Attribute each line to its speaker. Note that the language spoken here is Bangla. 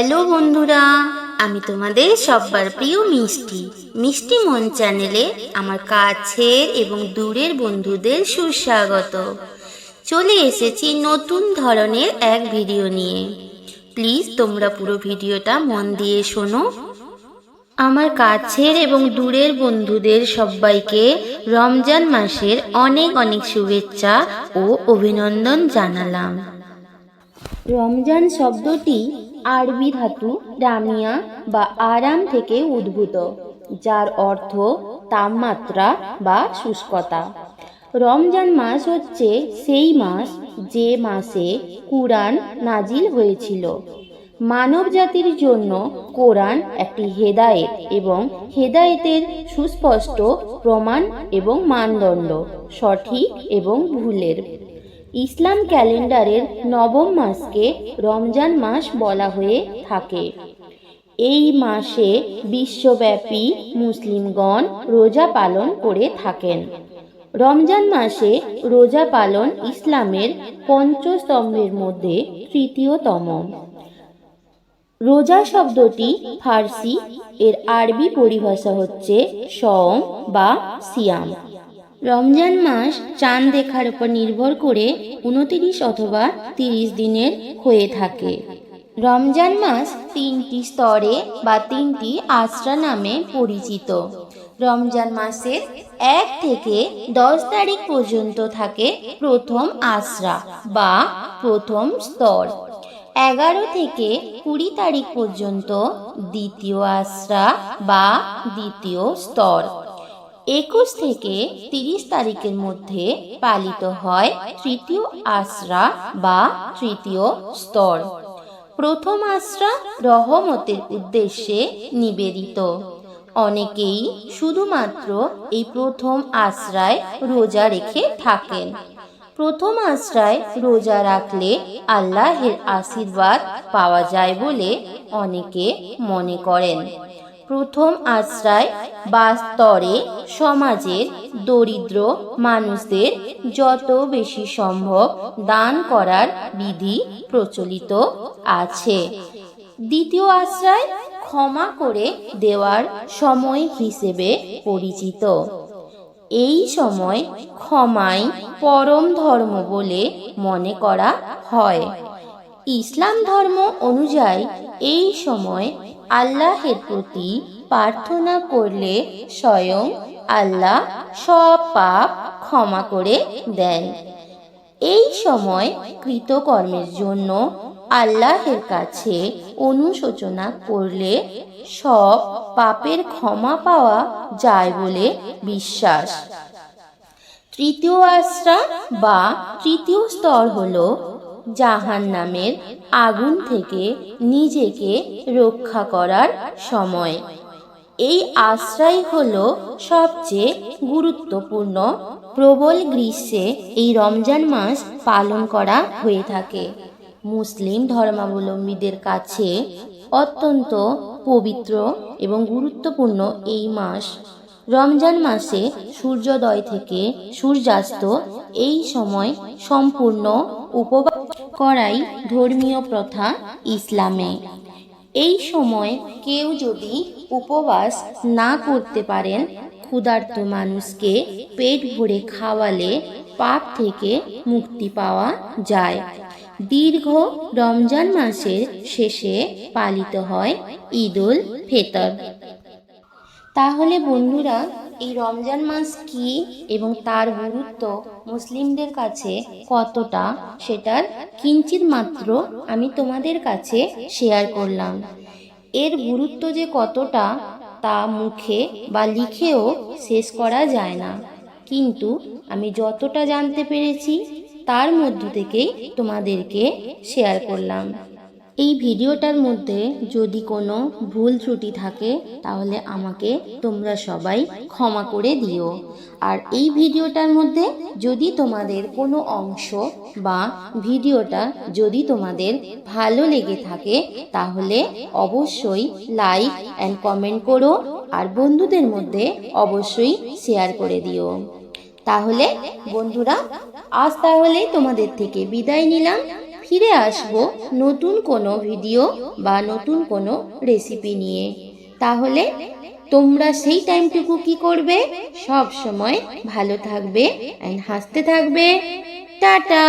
Speaker 1: হ্যালো বন্ধুরা, আমি তোমাদের সব্বার প্রিয় মিষ্টি। মিষ্টি মন চ্যানেলে আমার কাছের এবং দূরের বন্ধুদের সুস্বাগত। চলে এসেছি নতুন ধরনের এক ভিডিও নিয়ে। প্লিজ তোমরা পুরো ভিডিওটা মন দিয়ে শোনো। আমার কাছের এবং দূরের বন্ধুদের সবাইকে রমজান মাসের অনেক অনেক শুভেচ্ছা ও অভিনন্দন জানালাম। রমজান শব্দটি আরবি ধাতু রামিয়া বা আরাম থেকে উদ্ভূত, যার অর্থ তাপমাত্রা বা শুষ্কতা। রমজান মাস হচ্ছে সেই মাস যে মাসে কুরআন নাজিল হয়েছিল। মানব জাতির জন্য কোরআন একটি হেদায়েত এবং হেদায়েতের সুস্পষ্ট প্রমাণ এবং মানদণ্ড সঠিক এবং ভুলের। ইসলাম ক্যালেন্ডারের নবম মাসকে রমজান মাস বলা হয়ে থাকে। এই মাসে বিশ্বব্যাপী মুসলিমগণ রোজা পালন করে থাকেন। রমজান মাসে রোজা পালন ইসলামের পঞ্চস্তম্ভের মধ্যে তৃতীয়তম। রোজা শব্দটি ফার্সি, এর আরবি পরিভাষা হচ্ছে সম বা সিয়াম। রমজান মাস চাঁদ দেখার উপর নির্ভর করে উনতিরিশ অথবা তিরিশ দিনের হয়ে থাকে। রমজান মাস তিনটি স্তরে বা তিনটি আশ্রা নামে পরিচিত। রমজান মাসের এক থেকে দশ তারিখ পর্যন্ত থাকে প্রথম আশ্রা বা প্রথম স্তর। এগারো থেকে কুড়ি তারিখ পর্যন্ত দ্বিতীয় আশ্রা বা দ্বিতীয় স্তর। একুশ থেকে তিরিশ তারিখের মধ্যে পালিত হয় তৃতীয় আশ্রা বা তৃতীয় স্তর। প্রথম আশ্রা রহমতের উদ্দেশ্যে নিবেদিত। অনেকেই শুধুমাত্র এই প্রথম আশ্রায় রোজা রেখে থাকেন। প্রথম আশ্রয় রোজা রাখলে আল্লাহের আশীর্বাদ পাওয়া যায় বলে অনেকে মনে করেন। প্রথম আশ্রয় বা স্তরে সমাজের দরিদ্র মানুষদের যত বেশি সম্ভব দান করার বিধি প্রচলিত আছে। দ্বিতীয় আশ্রয় ক্ষমা করে দেওয়ার সময় হিসেবে পরিচিত। এই সময় ক্ষমাই পরম ধর্ম বলে মনে করা হয়। ইসলাম ধর্ম অনুযায়ী এই সময় আল্লাহের প্রতি প্রার্থনা করলে স্বয়ং আল্লাহ সব পাপ ক্ষমা করে দেন। এই সময় কৃতকর্মের জন্য আল্লাহের কাছে অনুশোচনা করলে সব পাপের ক্ষমা পাওয়া যায় বলে বিশ্বাস। তৃতীয় আশ্রা বা তৃতীয় স্তর হল জাহান নামের আগুন থেকে নিজেকে রক্ষা করার সময়। এই আশ্রয় হল সবচেয়ে গুরুত্বপূর্ণ প্রবল গ্রীষ্মে এই রমজান মাস পালন করা হয়ে থাকে। মুসলিম ধর্মাবলম্বীদের কাছে অত্যন্ত পবিত্র এবং গুরুত্বপূর্ণ এই মাস। রমজান মাসে সূর্যোদয় থেকে সূর্যাস্ত এই সময় সম্পূর্ণ উপবাস করাই ধর্মীয় প্রথা ইসলামে। এই সময় কেউ যদি উপবাস না করতে পারেন, ক্ষুধার্ত মানুষকে পেট ভরে খাওয়ালে পাপ থেকে মুক্তি পাওয়া যায়। দীর্ঘ রমজান মাসের শেষে পালিত হয় ঈদুল ফেতর। তাহলে বন্ধুরা এই রমজান মাস কি এবং তার গুরুত্ব মুসলিমদের কাছে কতটা, সেটার কিঞ্চিত মাত্র আমি তোমাদের কাছে শেয়ার করলাম। এর গুরুত্ব যে কতটা, তা মুখে বা লিখেও শেষ করা যায় না। কিন্তু আমি যতটা জানতে পেরেছি, তার মধ্য থেকেই তোমাদেরকে শেয়ার করলাম। এই ভিডিওটার মধ্যে যদি কোনো ভুল ত্রুটি থাকে, তাহলে আমাকে তোমরা সবাই ক্ষমা করে দিও। আর এই ভিডিওটার মধ্যে যদি তোমাদের কোনো অংশ বা ভিডিওটা যদি তোমাদের ভালো লেগে থাকে, তাহলে অবশ্যই লাইক অ্যান্ড কমেন্ট করো আর বন্ধুদের মধ্যে অবশ্যই শেয়ার করে দিও। তাহলে বন্ধুরা, আজ তাহলে তোমাদের থেকে বিদায় নিলাম। ফিরে আসব নতুন কোনো ভিডিও বা নতুন কোনো রেসিপি নিয়ে। তাহলে তোমরা সেই টাইমটুকু কি করবে? সব সময় ভালো থাকবে অ্যান্ড হাসতে থাকবে। টাটা!